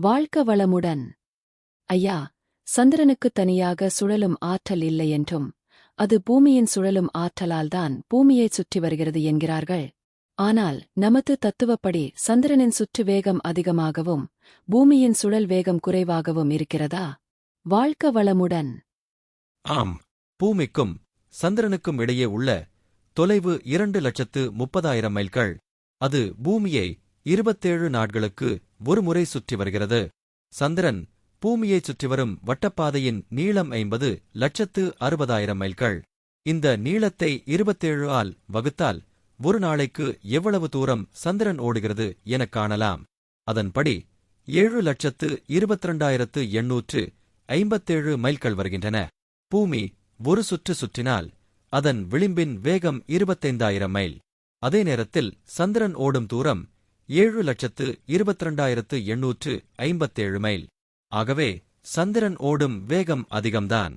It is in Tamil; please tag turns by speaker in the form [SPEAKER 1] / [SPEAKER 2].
[SPEAKER 1] வாழ்க்க வளமுடன். ஐயா சந்திரனுக்கு தனியாக சுழலும் ஆற்றல் இல்லை என்றும் அது பூமியின் சுழலும் ஆற்றலால்தான் பூமியைச் சுற்றி வருகிறது என்கிறார்கள். ஆனால் நமது தத்துவப்படி சந்திரனின் சுற்று வேகம் அதிகமாகவும் பூமியின் சுழல் வேகம் குறைவாகவும் இருக்கிறதா? வாழ்க்க வளமுடன்.
[SPEAKER 2] ஆம் பூமிக்கும் சந்திரனுக்கும் இடையே உள்ள தொலைவு இரண்டு லட்சத்து முப்பதாயிரம் மைல்கள். அது பூமியை இருபத்தேழு நாட்களுக்கு ஒருமுறை சுற்றி வருகிறது. சந்திரன் பூமியைச் சுற்றி வரும் வட்டப்பாதையின் நீளம் ஐம்பது லட்சத்து அறுபதாயிரம் மைல்கள். இந்த நீளத்தை இருபத்தேழு ஆல் வகுத்தால் ஒரு நாளைக்கு எவ்வளவு தூரம் சந்திரன் ஓடுகிறது எனக் காணலாம். அதன்படி ஏழு லட்சத்து இருபத்திரண்டாயிரத்து எண்ணூற்று ஐம்பத்தேழு மைல்கள் வருகின்றன. பூமி ஒரு சுற்று சுற்றினால் அதன் விளிம்பின் வேகம் இருபத்தைந்தாயிரம் மைல். அதே நேரத்தில் சந்திரன் ஓடும் தூரம் ஏழு லட்சத்து இருபத்திரண்டாயிரத்து எண்ணூற்று ஐம்பத்தேழு மைல். ஆகவே சந்திரன் ஓடும் வேகம் அதிகம்தான்.